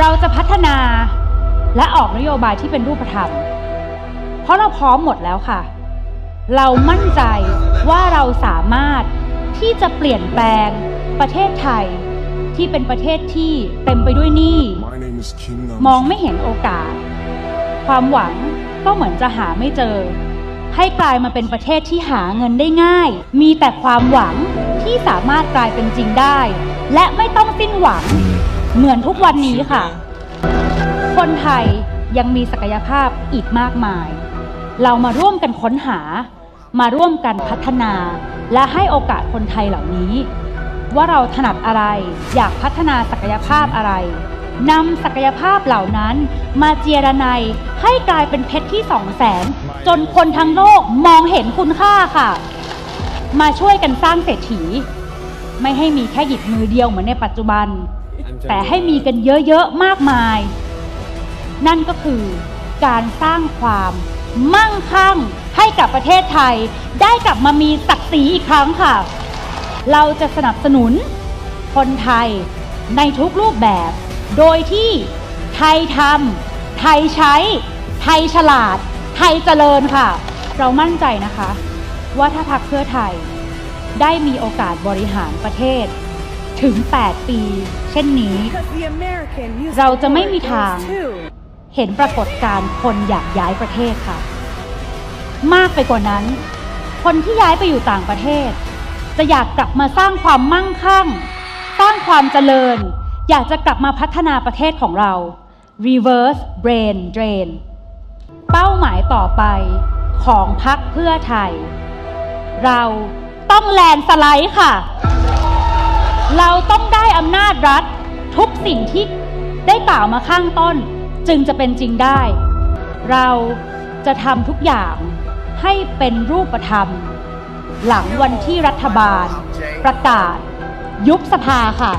เราจะพัฒนาและออกนโยบายที่เป็นรูปธรรม เพราะเราพร้อมหมดแล้วค่ะ เรามั่นใจว่าเราสามารถที่จะเปลี่ยนแปลงประเทศไทยที่เป็นประเทศที่เต็มไปด้วยหนี้ My name is Kim มองไม่เห็นโอกาส ความหวังก็เหมือนจะหาไม่เจอ ให้กลายมาเป็นประเทศที่หาเงินได้ง่าย มีแต่ความหวังที่สามารถกลายเป็นจริงได้ และไม่ต้องสิ้นหวัง เหมือนทุกวันนี้ค่ะ คนไทยยังมีศักยภาพอีกมากมาย เรามาร่วมกันค้นหา มาร่วมกันพัฒนา และให้โอกาสคนไทยเหล่านี้ ว่าเราถนัดอะไร อยากพัฒนาศักยภาพอะไรนำศักยภาพเหล่านั้นมาเจียรนัยให้กลายเป็นเพชรที่สองแสนจนคนทั้งโลกมองเห็นคุณค่าค่ะ มาช่วยกันสร้างเศรษฐี ไม่ให้มีแค่หยิบมือเดียวเหมือนในปัจจุบัน แต่ให้มีกันเยอะๆมากมาย นั่นก็คือการสร้างความมั่งคั่งให้กับประเทศไทย ได้กลับมามีศักดิ์ศรีอีกครั้งค่ะ เราจะสนับสนุนคนไทยในทุกรูปแบบ โดยที่ไทยทำไทยใช้ ไทยฉลาด ไทยเจริญค่ะ เรามั่นใจนะคะ ว่าถ้าพักเพื่อไทยได้มีโอกาสบริหารประเทศ ถึง 8 ปี เช่นนี้ เราจะไม่มีทาง เห็นปรากฏการณ์คนอยากย้ายประเทศค่ะ มากไปกว่านั้น คนที่ย้ายไปอยู่ต่างประเทศ จะอยากกลับมาสร้างความมั่งคั่ง สร้างความเจริญ อยากจะกลับมาพัฒนาประเทศของเรา reverse brain drain เป้าหมายต่อไปของพักเพื่อไทย เราต้องแลนด์สไลด์ค่ะ เราต้องได้อำนาจรัฐ ทุกสิ่งที่ได้กล่าวมาข้างต้น จึงจะเป็นจริงได้ เราจะทำทุกอย่างให้เป็นรูปธรรม หลังวันที่รัฐบาล ประกาศ ยุบสภาค่ะ